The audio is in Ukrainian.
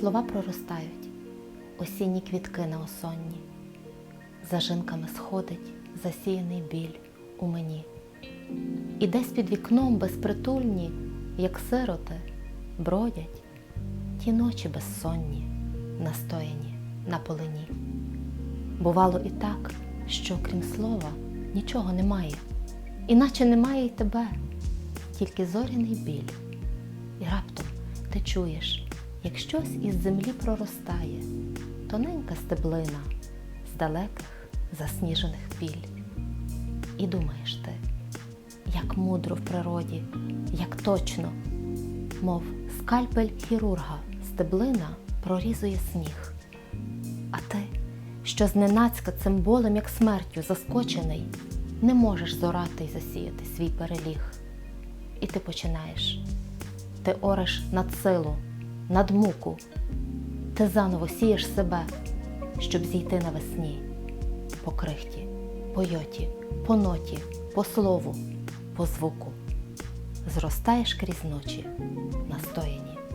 слова проростають, осінні квітки на осонні, зажинками сходить засіяний біль у мені. І десь під вікном безпритульні, як сироти, бродять ті ночі безсонні, настояні на полині. Бувало і так, що крім слова нічого немає, іначе немає й тебе, тільки зоряний біль. І раптом ти чуєш, як щось із землі проростає, тоненька стеблина з далеких засніжених піль. І думаєш ти, як мудро в природі, як точно, мов скальпель хірурга, стеблина прорізує сніг. А ти, що зненацька цим болем, як смертю, заскочений, не можеш зорати й засіяти свій переліг. І ти починаєш. Ти ореш над силу, над муку, ти заново сієш себе, щоб зійти навесні. По крихті, по йоті, по ноті, по слову, по звуку. Зростаєш крізь ночі, настояні. на